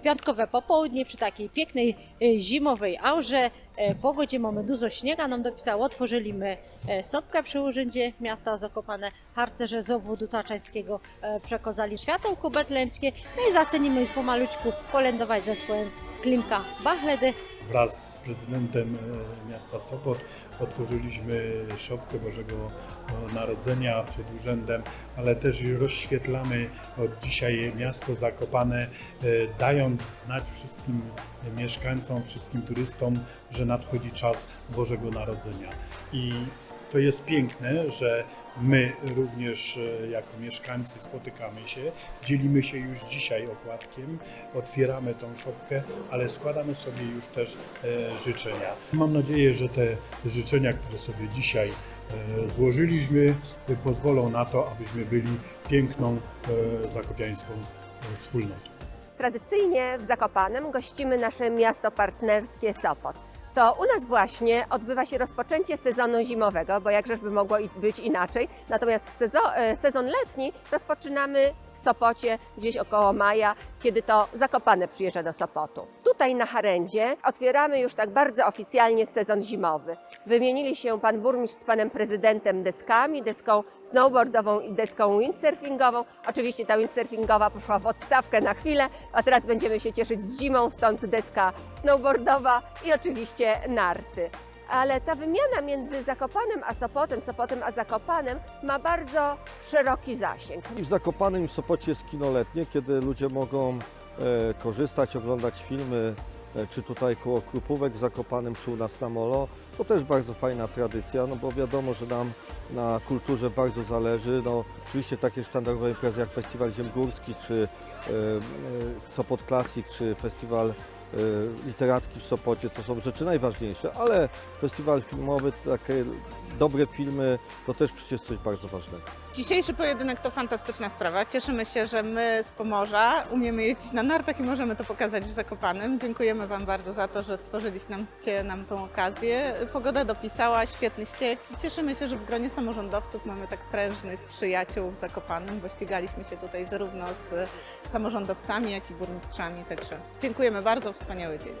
piątkowe popołudnie przy takiej pięknej e, zimowej aurze. E, Pogodzie mamy dużo śniega, nam dopisało. Otworzyliśmy e, sopkę przy urzędzie miasta Zakopane. Harcerze z obwodu taczańskiego przekazali światełko betlemskie. No i zacenimy pomaluczku polędować zespołem Klimka Bachledy. Wraz z prezydentem e, miasta Sopot otworzyliśmy szopkę Bożego e, Narodzenia przed urzędem, ale też rozświetlamy od dzisiaj miasto Zakopane, e, dając znać wszystkim mieszkańcom, wszystkim turystom, że nadchodzi czas Bożego Narodzenia. I to jest piękne, że my również e, jako mieszkańcy spotykamy się, dzielimy się już dzisiaj opłatkiem, otwieramy tą szopkę, ale składamy sobie już też e, życzenia. Mam nadzieję, że te życzenia, które sobie dzisiaj e, złożyliśmy, pozwolą na to, abyśmy byli piękną zakopiańską wspólnotą. Tradycyjnie w Zakopanem gościmy nasze miasto partnerskie Sopot. To u nas właśnie odbywa się rozpoczęcie sezonu zimowego, bo jakżeż by mogło być inaczej. Natomiast w sezo- e, sezon letni rozpoczynamy w Sopocie gdzieś około maja, kiedy to Zakopane przyjeżdża do Sopotu. Tutaj na Harendzie otwieramy już tak bardzo oficjalnie sezon zimowy. Wymienili się pan burmistrz z panem prezydentem deskami, deską snowboardową i deską windsurfingową. Oczywiście ta windsurfingowa poszła w odstawkę na chwilę, a teraz będziemy się cieszyć z zimą, stąd deska snowboardowa i oczywiście narty. Ale ta wymiana między Zakopanem a Sopotem, Sopotem a Zakopanem ma bardzo szeroki zasięg. I w Zakopanem i w Sopocie jest kino letnie, kiedy ludzie mogą e, korzystać, oglądać filmy, e, czy tutaj koło Krupówek w Zakopanem, czy u nas na Molo. To też bardzo fajna tradycja, no bo wiadomo, że nam na kulturze bardzo zależy. No, oczywiście takie sztandarowe imprezy jak Festiwal Ziemgórski, czy e, e, Sopot Classic, czy Festiwal literacki w Sopocie, to są rzeczy najważniejsze, ale festiwal filmowy, takie dobre filmy, to też przecież coś bardzo ważnego. Dzisiejszy pojedynek to fantastyczna sprawa. Cieszymy się, że my z Pomorza umiemy jeździć na nartach i możemy to pokazać w Zakopanem. Dziękujemy Wam bardzo za to, że stworzyliście nam, nam tą okazję. Pogoda dopisała, świetny ścieg i cieszymy się, że w gronie samorządowców mamy tak prężnych przyjaciół w Zakopanem, bo ścigaliśmy się tutaj zarówno z samorządowcami, jak i burmistrzami. Także dziękujemy bardzo, wspaniały dzień.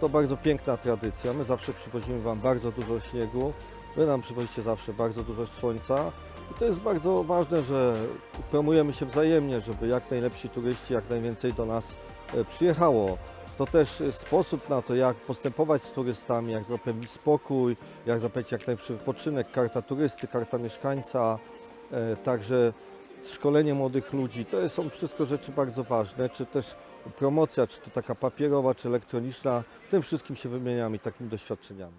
To bardzo piękna tradycja. My zawsze przywozimy Wam bardzo dużo śniegu, Wy nam przywozicie zawsze bardzo dużo słońca. I to jest bardzo ważne, że promujemy się wzajemnie, żeby jak najlepsi turyści, jak najwięcej do nas e, przyjechało. To też e, sposób na to, jak postępować z turystami, jak zapewnić spokój, jak zapewnić jak najlepszy wypoczynek, karta turysty, karta mieszkańca, e, także szkolenie młodych ludzi. To są wszystko rzeczy bardzo ważne, czy też promocja, czy to taka papierowa, czy elektroniczna. Tym wszystkim się wymieniamy takimi doświadczeniami.